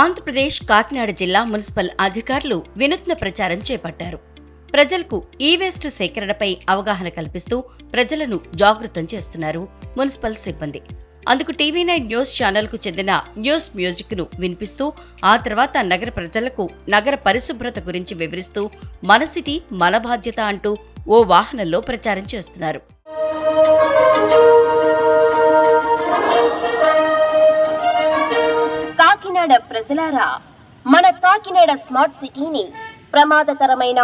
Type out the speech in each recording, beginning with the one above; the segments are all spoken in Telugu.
ఆంధ్రప్రదేశ్ కాకినాడ జిల్లా మున్సిపల్ అధికారులు వినూత్న ప్రచారం చేపట్టారు. ప్రజలకు ఈ వేస్ట్ సేకరణపై అవగాహన కల్పిస్తూ ప్రజలను జాగృతం చేస్తున్నారు మున్సిపల్ సిబ్బంది. అందుకు టీవీ నైన్ న్యూస్ ఛానల్కు చెందిన న్యూస్ మ్యూజిక్ను వినిపిస్తూ ఆ తర్వాత నగర ప్రజలకు నగర పరిశుభ్రత గురించి వివరిస్తూ మన సిటీ మన బాధ్యత అంటూ ఓ వాహనంలో ప్రచారం చేస్తున్నారు. కాకినాడ ప్రజలారా మన కాకినాడ స్మార్ట్ సిటీని ప్రమాదకరమైన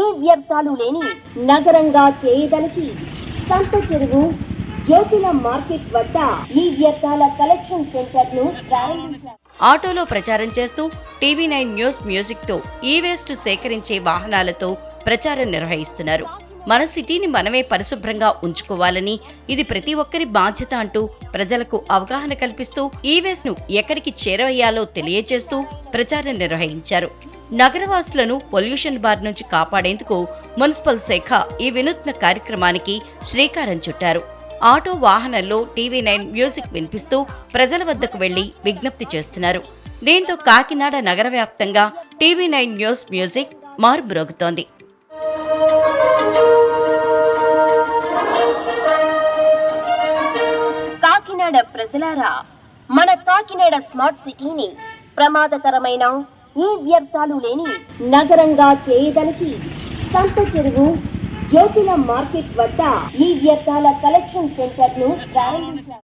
ఈ వ్యర్థాలు లేని నగరంగా చేయదలిచి సంత చెరువు జ్యోతుల మార్కెట్ వద్ద ఈ వ్యర్థాల కలెక్షన్ సెంటర్ను ప్రారంభించారు. ఆటోలో ప్రచారం చేస్తూ టీవీ నైన్ న్యూస్ మ్యూజిక్తో ఈ వేస్ట్ సేకరించే వాహనాలతో ప్రచారం నిర్వహిస్తున్నారు. మన సిటీని మనమే పరిశుభ్రంగా ఉంచుకోవాలని ఇది ప్రతి ఒక్కరి బాధ్యత అంటూ ప్రజలకు అవగాహన కల్పిస్తూ ఈ వేస్ట్ను ఎక్కడికి చేరవేయాలో తెలియజేస్తూ ప్రచారం నిర్వహించారు. నగరవాసులను పొల్యూషన్ బార్ నుంచి కాపాడేందుకు మున్సిపల్ శాఖ ఈ వినూత్న కార్యక్రమానికి శ్రీకారం చుట్టారు. ఆటో వాహనంలో టీవీ నైన్ మ్యూజిక్ వినిపిస్తూ ప్రజల వద్దకు వెళ్ళి విజ్ఞప్తి చేస్తున్నారు. దీంతో కాకినాడ నగర వ్యాప్తంగా టీవీ నైన్ న్యూస్ మ్యూజిక్ మారుమ్రోగుతోంది కాకినాడ ప్రజలారా మన కాకినాడ స్మార్ట్ సిటీని ప్రమాదకరమైన ఈ వ్యర్థాలు లేని నగరంగా చేయడానికి సంత చెరువు జ్యోతిల మార్కెట్ వద్ద ఈ వ్యర్థాల కలెక్షన్ సెంటర్ను ప్రారంభించారు.